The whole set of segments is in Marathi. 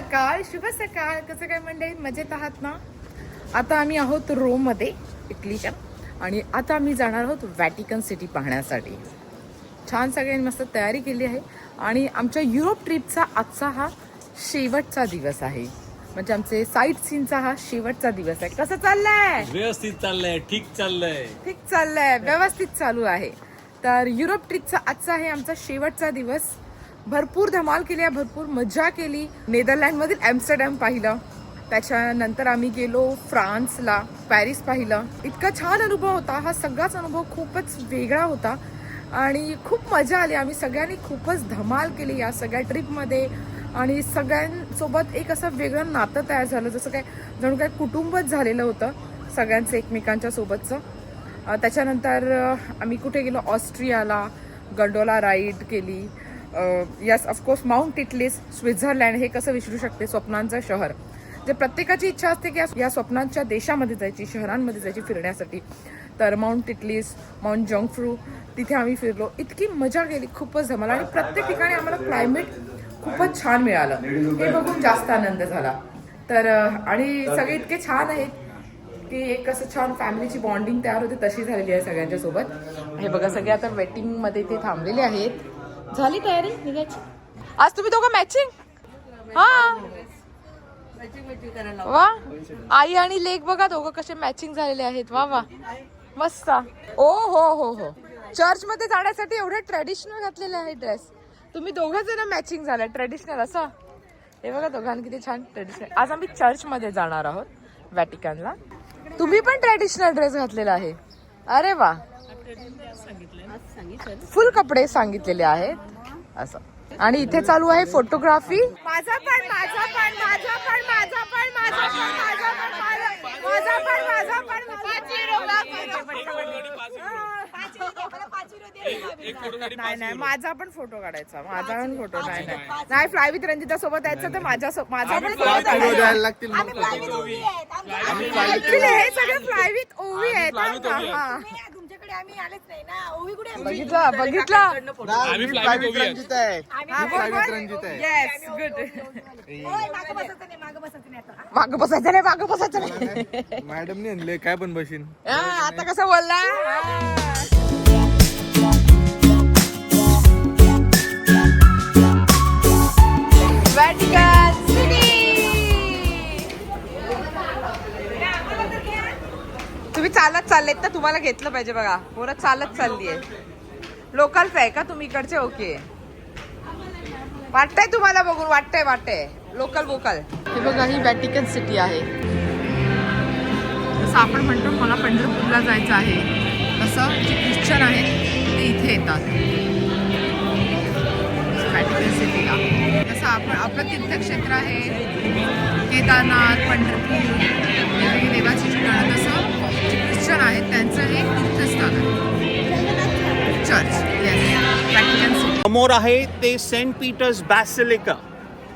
सकाळ शुभ सकाळ कसं काय मंडळी? मजेत आहात ना? आता आम्ही आहोत रोममध्ये इटलीच्या. आणि आता आम्ही जाणार आहोत व्हॅटिकन सिटी पाहण्यासाठी. छान सगळ्यांनी मस्त तयारी केली आहे. आणि आमच्या युरोप ट्रिपचा आजचा हा शेवटचा दिवस आहे. म्हणजे आमचे साईट सीनचा हा शेवटचा दिवस आहे. कसं चाललंय? व्यवस्थित चाललंय ठीक चाललंय. ठीक चाललंय व्यवस्थित चालू आहे. तर युरोप ट्रिपचा आजचा आहे आमचा शेवटचा दिवस. भरपूर धमाल केली आहे भरपूर मजा केली. नेदरलँडमधील ॲम्स्टरडॅम पाहिलं. त्याच्यानंतर आम्ही गेलो फ्रान्सला पॅरिस पाहिलं. इतका छान अनुभव होता. हा सगळाच अनुभव खूपच वेगळा होता. आणि खूप मजा आली. आम्ही सगळ्यांनी खूपच धमाल केली या सगळ्या ट्रिपमध्ये. आणि सगळ्यांसोबत एक असं वेगळं नातं तयार झालं जसं काय जणू काय कुटुंबच झालेलं होतं सगळ्यांचं एकमेकांच्या सोबतचं. त्याच्यानंतर आम्ही कुठे गेलो? ऑस्ट्रियाला. गंडोला राईड केली. Yes of course mount Titlis Switzerland हे कसं विसरू शकते स्वप्नांचं शहर? जे प्रत्येकाची इच्छा असते की या- स्वप्नांच्या देशामध्ये जायची शहरांमध्ये जायची फिरण्यासाठी. तर माउंट इटलीस माउंट जंगफ्रू तिथे आम्ही फिरलो. इतकी मजा गेली खूपच धमाल आणि प्रत्येक ठिकाणी आम्हाला क्लायमेट खूपच छान मिळालं. हे बघून जास्त आनंद झाला. तर आणि सगळे इतके छान आहेत की एक असं छान फॅमिलीची बॉन्डिंग तयार होते तशी झालेली आहे सगळ्यांच्या सोबत. हे बघा सगळे आता वेटिंगमध्ये ते थांबलेले आहेत. झाली तयारी निघायची? आज तुम्ही दोघं मॅचिंग हा. वा. आई आणि लेक बघा दोघं कसे मॅचिंग झालेले आहेत. वा वा. मस्त. ओ हो हो हो. चर्च मध्ये जाण्यासाठी एवढे ट्रेडिशनल घातलेले आहे ड्रेस तुम्ही दोघं जण मॅचिंग झालं ट्रेडिशनल असं. हे बघा दोघांनी किती छान ट्रेडिशनल आज आम्ही चर्च मध्ये जाणार आहोत वॅटिकनला तुम्ही पण ट्रेडिशनल ड्रेस घातलेला आहे. अरे वा. फुल कपडे सांगितलेले आहेत असं आणि इथे चालू आहे फोटोग्राफी माझा पण माझा पण माझा पण माझा पण माझा पण माझा पण माझा पण नाही नाही माझा पण फोटो काढायचा. माझा पण फोटो नाही नाही नाही फ्लाय विथ रंजिता सोबत यायचं तर माझ्या सो- माझा पण फोटो काढायचा. लागतील Actually हे सगळे फ्लाय विथ ओवी आहेत हा, हा. तुमच्याकडे आम्ही आलेच नाही ना. ओवी कुठे बघितलं बघितलं. आम्ही with रंजित आहे. हा, बोल, बोल. रंजित आहे. Yes, good. मागं बसायचं नाही मागं बसायचं नाही आता. मागं बसायचं नाही मागं बसायचं नाही. मॅडमने आणले काय पण बशीन. हा, आता कसं बोलला? हा. चाललेत तर तुम्हाला घेतलं पाहिजे बघा. पोरं चालत चालली आहे लोकलच आहे का? तुम्ही इकडचे ओके. वाटतंय तुम्हाला बघून? वाटतंय वाटतंय. लोकल वोकल हे बघा ही वॅटिकन सिटी आहे. जसं आपण म्हणतो मला पंढरपूरला जायचं आहे. तसं जे ख्रिश्चन आहेत ते इथे येतात. वॅटिकन सिटीला जसं आपण आपलं तीर्थक्षेत्र आहे केदारनाथ पंढरपूर वेगवेगळी देवाची ठिकाणं तसं ख्रिश्चन आहेत त्यांचं हे तीर्थस्थान आहे. चर्च येस व्हॅटिकन सिटी समोर आहे ते Saint Peter's Basilica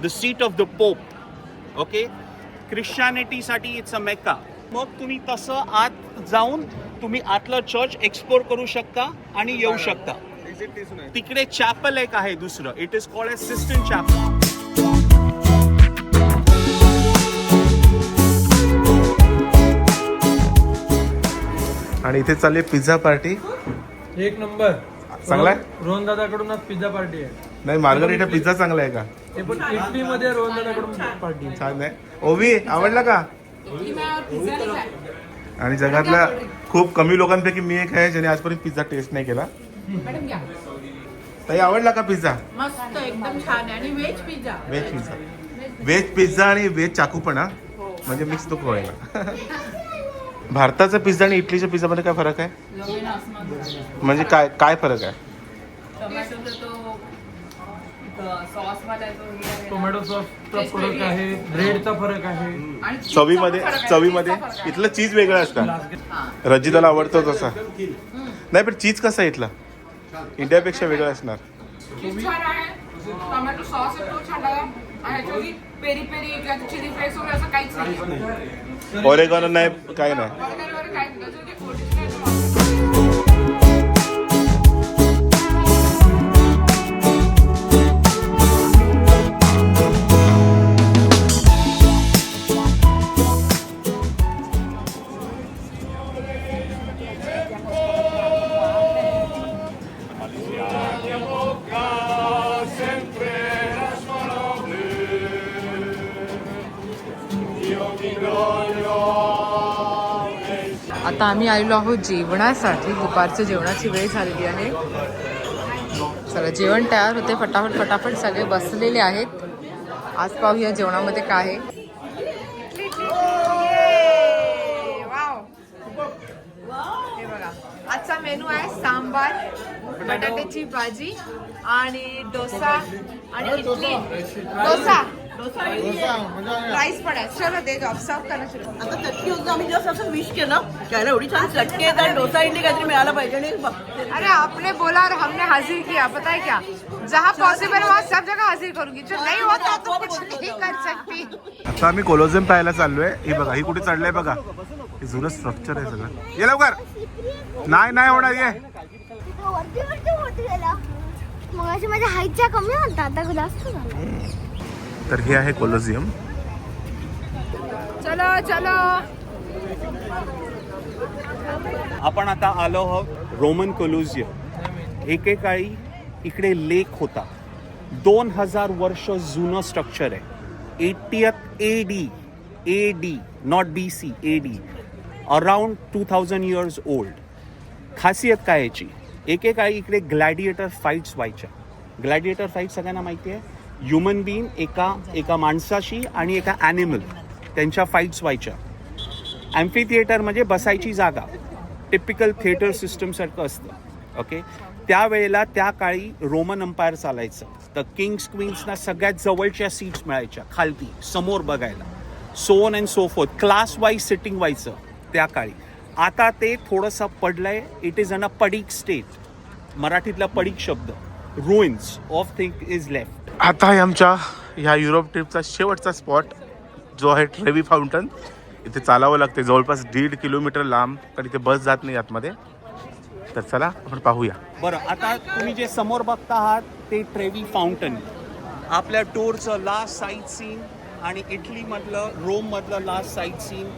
the seat of the Pope okay ख्रिश्चॅनिटीसाठी it's a Mecca मग तुम्ही तसं आत जाऊन तुम्ही आतलं चर्च एक्सप्लोर करू शकता आणि येऊ शकता. तिकडे चॅपल एक आहे दुसरं. It is called as Sistine chapel आणि इथे चालली पिझ्झा पार्टी. एक नंबर. चांगला आहे? रोहन दादाकडून आज पिझ्झा पार्टी आहे. नाही मार्गरिटा पिझ्झा चांगला आहे का? ते पण इटली मध्ये रोहन दादाकडून पार्टी आहे. छान आहे. ओवी आवडला का? आणि जगातल्या खूप कमी लोकांपैकी मी एक आहे ज्याने आजपर्यंत पिझ्झा टेस्ट नाही केला. ताई आवडला का पिझ्झा? मस्त एकदम छान आणि veg pizza veg pizza veg pizza आणि व्हेज चाकू पण हा. म्हणजे मिक्स तो व्हायला. भारताचा पिझ्झा आणि इटलीच्या पिझ्झामध्ये काय फरक आहे? म्हणजे काय काय फरक आहे? टोमॅटो सॉसचा फरक आहे ब्रेडचा फरक आहे. चवीमध्ये चवीमध्ये इथलं चीज वेगळं असतं. रजिताला आवडतो तसा. नाही पण चीज कसं आहे इथलं? इंडियापेक्षा वेगळं असणार. ह्याच्यावरती पेरी पेरी किंवा ओरेगॉन नाही. काही नाही. आता आम्ही आलेलो आहोत जेवणासाठी. दुपारच्या जेवणाची वेळ झालेली आहे. चला जेवण तयार होते. फटाफट फटाफट सगळे बसलेले आहेत. आज पाहू या जेवणामध्ये काय आहे. आजचा मेनू आहे सांबार बटाट्याची भाजी आणि डोसा आणि इडली. डोसा. राईस पण आहे. चलो ते जॉब सर्व करणं सुरू आता चटणी होतं आम्ही जस्ट असं विश केलं की अरे एवढी छान चटणी आहे तर डोसा इडली काहीतरी मिळालं पाहिजे आणि बघ- अरे आपने बोला और हमने हाजिर किया पता है क्या? जहाँ पॉसिबल वहाँ सब जगह हाजिर करूंगी. जो नहीं होता तो कुछ नहीं कर सकती. आता आम्ही कोलोजियम पाहायला चाललोय. ही बघा ही कुठे चढलंय बघा. हे जुनं स्ट्रक्चर आहे सगळं. ये लवकर. नाही नाही होणार ये. मग माझ्या हाईटच्या कमी होता आता जास्त झालं. तर हे आहे कोलोजियम चलो चलो. आपण आता आलो आहोत रोमन कोलोजियम एकेकाळी इकडे लेक होता. दोन हजार वर्ष जुनं स्ट्रक्चर आहे. Eighty-eighth A D A D not B C A D around two thousand years old खासियत काय याची? एकेकाळी इकडे ग्लॅडिएटर फाईट्स व्हायच्या. ग्लॅडिएटर फाईट सगळ्यांना माहिती आहे? ह्युमन बीन एका एका माणसाशी आणि एका ॲनिमल त्यांच्या फाईट्स व्हायच्या. ॲम्फी थिएटर म्हणजे बसायची जागा. टिपिकल थिएटर सिस्टमसारखं असतं. ओके त्यावेळेला त्या काळी रोमन अंपायर चालायचं. तर किंग्स क्वीन्सना सगळ्यात जवळच्या सीट्स मिळायच्या खालती समोर बघायला. सोन अँड सोफोत क्लास वाईज सिटिंग व्हायचं त्या काळी. आता ते थोडंसं पडलंय. इट इज अन अ पडीक स्टेट मराठीतला पडीक शब्द. Ruins of thing is left आता आहे आमच्या ह्या युरोप ट्रिपचा शेवटचा स्पॉट जो आहे ट्रेवी फाउंटन. इथे चालावं लागते जवळपास दीड किलोमीटर लांब कारण इथे बस जात नाही आतमध्ये. तर चला आपण पाहूया. बरं आता तुम्ही जे समोर बघता आहात ते ट्रेवी फाउंटन. आपल्या टूरचं लास्ट साईट सीन आणि इटलीमधलं रोममधलं last sight seen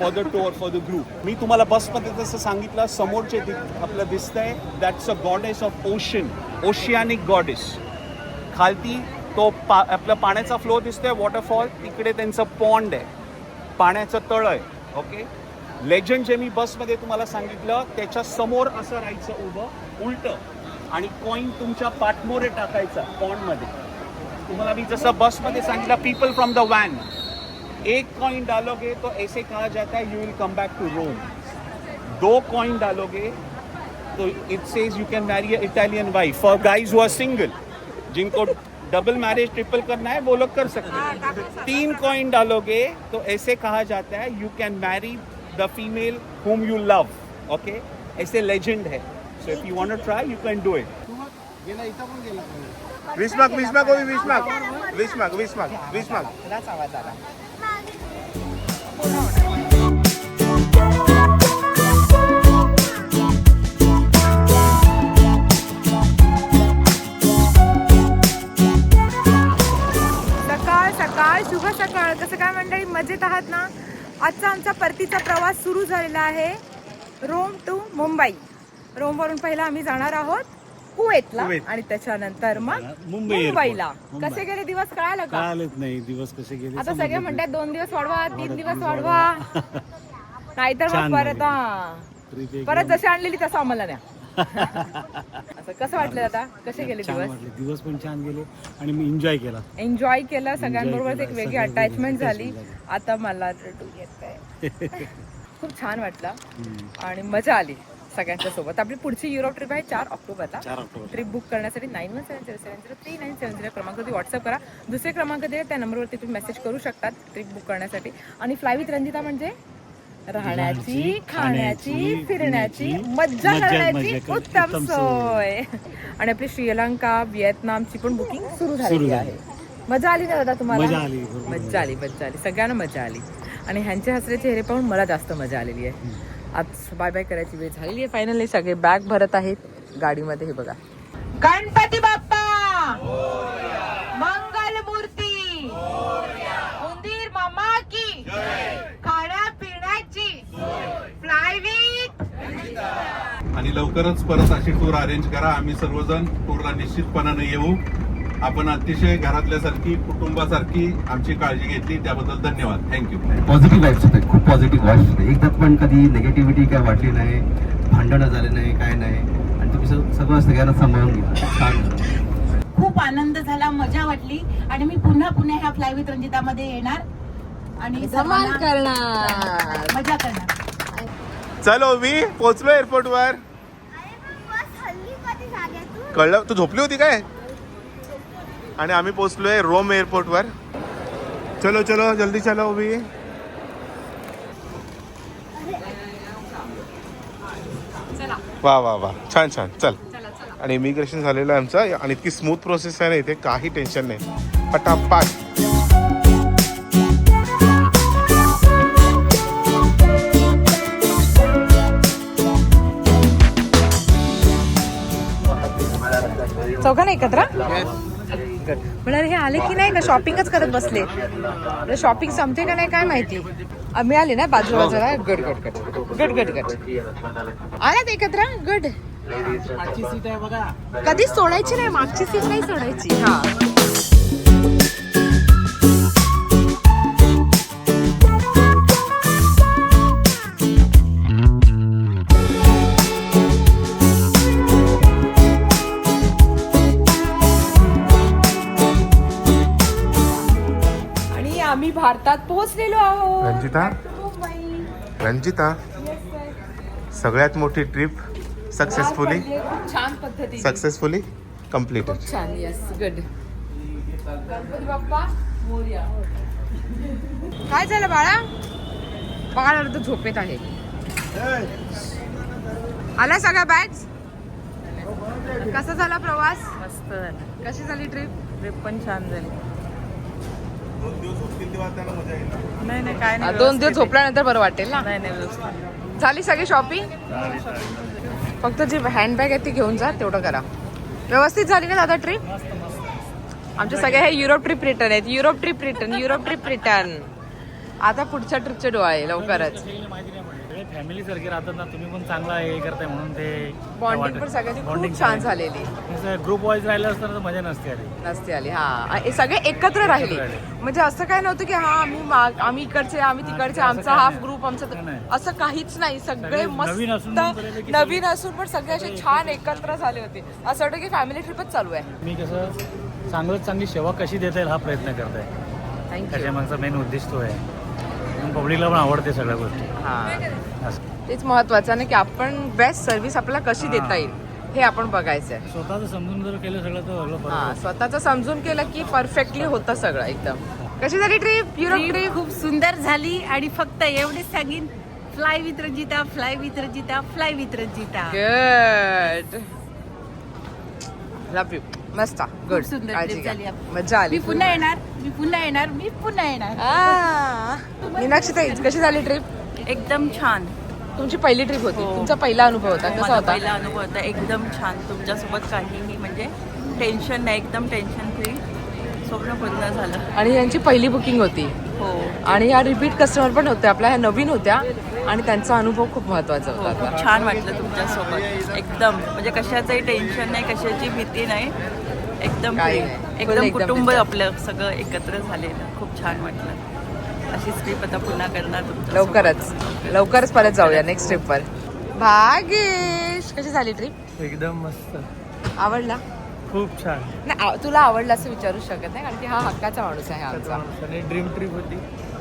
for the tour for the group मी तुम्हाला बसमध्ये जसं सांगितलं समोरचे दि आपलं दिसतंय that's a goddess of ocean oceanic goddess खालती तो पा आपला पाण्याचा फ्लो दिसतोय वॉटरफॉल तिकडे त्यांचं पॉन्ड आहे. पाण्याचं तळ आहे ओके लेजंड जे मी बसमध्ये तुम्हाला सांगितलं त्याच्यासमोर असं राहायचं उभं उलट. आणि कॉईन तुमच्या पाठमोरे टाकायचा पॉन्डमध्ये तुम्हाला मी जसं बसमध्ये सांगितलं पीपल फ्रॉम द वॅन एक कॉइन डालोगे तो ऐसे कहा जाता है you will come back to Rome though coin डालोगे तो it says you can marry a Italian wife for guys who are single जिनको डबल मैरिज ट्रिपल करना है वो लोग कर सकते हैं। तीन कॉइन डालोगे तो ऐसे कहा जाता है you can marry the female home you love okay ऐसे लेजेंड है। So if you want to try you can do it विस्माक विस्माक होई विस्माक विस्माक विस्माक विस्माक त्यालाच आवाज़ आला शुभ सकाळ कसं काय मंडळी मजेत आहात ना? आजचा आमचा परतीचा प्रवास सुरू झालेला आहे रोम टू मुंबई. रोमवरून पहिला आम्ही जाणार आहोत कुवेतला आणि त्याच्यानंतर मग मुंबईला. कसे गेले दिवस? कळालं का? कळालंच नाही दिवस कसे गेले? आता सगळे म्हणतात दोन दिवस वाढवा तीन दिवस वाढवा. नाहीतर मग परत हा. परत जशी आणलेली तसं आम्हाला न्या असं कसं वाटलं आता कसे गेले छान दिवस? वाटले. दिवस पण छान गेले आणि मी एन्जॉय केला. एन्जॉय केलं सगळ्यांबरोबर एक केलं, वेगळी अटॅचमेंट झाली. attachment आता मला रडू येत आहे. खूप छान वाटलं. आणि मजा आली सगळ्यांच्या सोबत. आपली पुढची युरोप ट्रिप आहे चार ऑक्टोबरला. चार ऑक्टोबर ट्रिप बुक करण्यासाठी nine one seven zero seven zero three nine seven zero क्रमांकावरती व्हॉट्सअप करा. दुसरे क्रमांक दिले त्या नंबरवरती तुम्ही मेसेज करू शकतात ट्रिप बुक करण्यासाठी. आणि फ्लाय विथ रंजिता म्हणजे? राहण्याची खाण्याची फिरण्याची मज्जा करण्याची उत्तम सोय. आणि आपली श्रीलंका व्हिएतनामची पण बुकिंग सुरू सुरू झाली. झाली. आहे. मजा आली ना दादा तुम्हाला? मजा आली, भरपूर मज्जा आली मज्जा आली. सगळ्यांना मजा आली. आणि ह्यांचे हसरे चेहरे पाहून मला जास्त मजा आलेली आहे. आज बाय बाय करायची वेळ झालेली आहे. फायनली सगळे बॅग भरत आहेत. गाडीमध्ये हे बघा. गणपती बाप्पा मंगल मूर्ती उंदीर मामा की खाण्या पिण्याची फ्लाय विथ आणि लवकरच परत अशी टूर अरेंज करा. आम्ही सर्वजण टूरला निश्चितपणाने येऊ. आपण अतिशय घरातल्यासारखी कुटुंबासारखी आमची काळजी घेतली. त्याबद्दल धन्यवाद. थँक्यू पॉझिटिव्ह वाईब्स होते. खूप पॉझिटिव्ह वाईब्स होते. एकदा पण कधी निगेटिव्हिटी काय वाटली नाही भांडणं झाले नाही काय नाही. आणि तुम्ही सग- सगळं सगळ्यांना सांभाळून झालं. खूप आनंद झाला मजा वाटली. आणि मी पुन्हा पुन्हा ह्या फ्लाय विथ रंजितामध्ये येणार. आणि धमाल करणार. मजा करणार. चलो मी पोचलो एअरपोर्ट वर बस हल्ली कधी झाली तू कळलं? तू झोपली होती काय? आणि आम्ही पोचलोय रोम एअरपोर्ट वर चलो चलो जल्दी चलो भी वा वा वा. छान छान. चल. आणि इमिग्रेशन झालेलं आहे आमचं. आणि इतकी स्मूथ प्रोसेस आहे ना इथे काही टेन्शन नाही. पटापाट. चौघांना एकत्र? म्हणजे हे आले की नाही का? शॉपिंगच करत बसले. शॉपिंग संपते का नाही? काय माहिती. आम्ही आले ना बाजू बाजूला गड गड गड गड गड गड आल्यात एकत्र? गड कधीच सोडायची नाही मागची सीट नाही सोडायची. हा. पोहोचलेलो आहोत रंजिता? रंजिता? सगळ्यात मोठी ट्रिप सक्सेसफुली छान पद्धतीने. सक्सेसफुली कंप्लीट छान यस गुड गणपती बाप्पा मोरया. काय झालं बाळा? बाळा तर झोपेत आहे. आला सगळ्या बॅग्स कसा झाला प्रवास? मस्त कशी झाली ट्रिप ट्रिप पण छान झाली. नाही नाही काय नाही दोन दिवस झोपल्यानंतर बरं वाटेल ना? नाही झाली सगळी शॉपिंग फक्त जी हँडबॅग आहे ती घेऊन जा तेवढं करा. व्यवस्थित झाली ना दादा ट्रिप आमचे सगळे हे युरोप ट्रिप रिटर्न आहेत. Europe trip return Europe trip return आता पुढच्या ट्रिपचे डोळे लवकरच. फॅमिली सारखे राहतात ना तुम्ही पण चांगला हे करताय म्हणून ते बॉन्डिंग पण सगळ्यांची खूप छान झालेली. ग्रुप वाईज राहिलं असतं तर मजा नसते आली. नसते आली हा. हे सगळे एकत्र राहिले. म्हणजे असं काय नव्हतं की हा आम्ही आम्ही इकडचे आम्ही तिकडचे आमचा हाफ ग्रुप आमचा. असं काहीच नाही. सगळे मस्त नवीन असून पण सगळे असे छान एकत्र. झाले होते. असं वाटतं की फॅमिली ट्रिपच चालू आहे. मी कसं चांगलं चांगली सेवा कशी देता येईल हा प्रयत्न करताय. थँक्यू त्याच्या मागचा मेन उद्देश तो आहे. पब्लिकला पण आवडते सगळ्या गोष्टी. हा. तेच महत्वाचं ना की आपण बेस्ट सर्व्हिस आपल्याला कशी देता येईल हे आपण बघायचं आहे स्वतःच समजून जर केलं सगळं तर हा स्वतःच समजून केलं की परफेक्टली होतं सगळं एकदम. कशी झाली ट्रिप युरोप ट्रिप खूप सुंदर झाली आणि फक्त एवढेच सांगेन fly with Ranjita fly with Ranjita fly with Ranjita. Good love you मस्त. गुड सुंदर trip झाली आपली. मजा आली पुन्हा येणार. मी पुन्हा येणार मी पुन्हा येणार. आ, मीनाक्षी ताई कशी झाली ट्रिप एकदम छान. तुमची पहिली ट्रिप होती. हो. तुमचा पहिला अनुभव होता कसा माझा होता? पहिला अनुभव होता एकदम छान. तुमच्यासोबत काहीही म्हणजे टेन्शन नाही एकदम टेन्शन फ्री स्वप्न पूर्ण झालं. आणि यांची पहिली बुकिंग होती. हो. आणि या रिपीट कस्टमर पण होत्या आपल्या ह्या नवीन होत्या आणि त्यांचा अनुभव खूप महत्त्वाचा हो, होता खूप छान वाटलं तुमच्यासोबत. एकदम. म्हणजे कशाचंही टेन्शन नाही कशाची भीती नाही. एकदम काही. नाही. एकदम कुटुंब. आपलं सगळं एकत्र झालेलं. खूप छान वाटलं. अशीच ट्रिप आता पुन्हा करणार. लवकरच. लवकरच परत जाऊया नेक्स्ट ट्रिपवर भागेश कशी झाली ट्रिप एकदम मस्त. आवडला? खूप छान. नाही तुला आवडला असं विचारू शकत नाही कारण की हा हक्काचा माणूस आहे आमचा. ड्रीम ट्रिप होती.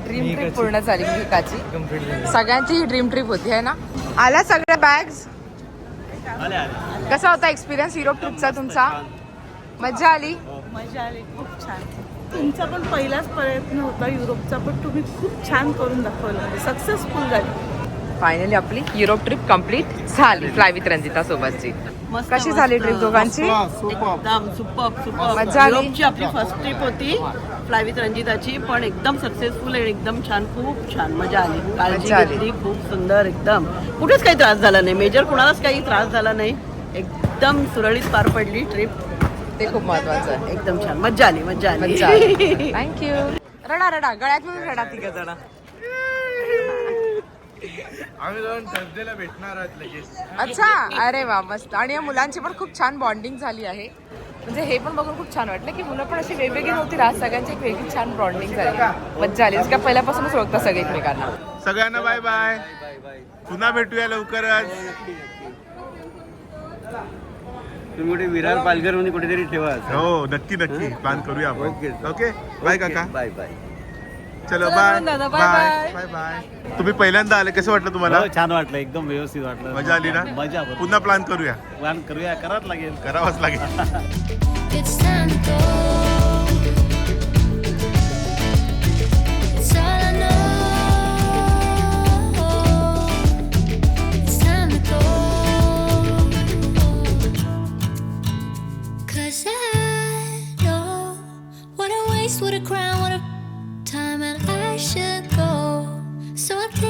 ड्रीम ट्रिप पूर्ण झाली कंप्लीट सगळ्यांची ही ड्रीम ट्रिप होती आहे ना? आल्या सगळ्या बॅग्स कसा होता एक्सपिरियन्स युरोप ट्रिपचा तुमचा? मजा आली? मजा आली खूप छान. तुमचा पण पहिलाच प्रयत्न होता युरोपचा पण तुम्ही खूप छान करून दाखवलं. सक्सेसफुल झाली. फायनली आपली युरोप ट्रिप कंप्लीट झाली. फ्लाय विथ रंजिता सोबतची मस्त, कशी झाली मस्त. ट्रिप दोघांची एकदम सुपर सुपर मजा आली? युरोपची आपली फर्स्ट ट्रिप होती. फ्लाय विथ रंजिताची पण एकदम सक्सेसफुल आणि एकदम छान खूप छान. मजा आली. काळजी मजा आली. घेतली खूप सुंदर एकदम. कुठेच काही त्रास झाला नाही. मेजर कुणालाच काही त्रास झाला नाही. एकदम सुरळीत पार पडली ट्रिप ते खूप महत्वाचं आहे. एकदम छान. मजा आली मजा मजा आली. थँक्यू रडा रडा. गळ्यात म्हणून रडा तिघ जण. आम्ही जाऊन थर्सडेला भेटणार आहोत लगेच. अच्छा. अरे वा मस्त. आणि या मुलांची पण खूप छान बॉन्डिंग झाली आहे. म्हणजे हे पण बघून खूप छान वाटलं की मुलं पण अशी वेगवेगळी नव्हती राहत. सगळ्यांची एक वेगळी छान बॉन्डिंग झाली. मज्जा आली. का पहिल्यापासूनच ओळखता सगळे एकमेकांना. सगळ्यांना बाय बाय पुन्हा भेटूया लवकरच. तुम्ही कुठे विरार पालघरमध्ये कुठेतरी ठेवा हो नक्की नक्की. प्लॅन करूया ओके. आपण ओके? बाय काका. Bye bye. चलो बाय. मग दादा, bye बाय. बाय. बाय तुम्ही पहिल्यांदा आले कसं वाटलं तुम्हाला? हो, छान वाटलं एकदम व्यवस्थित वाटलं. मजा आली ना? मजा. पुन्हा प्लॅन करूया. प्लॅन करूया करावंच लागेल. करावाच लागेल. It's time to go.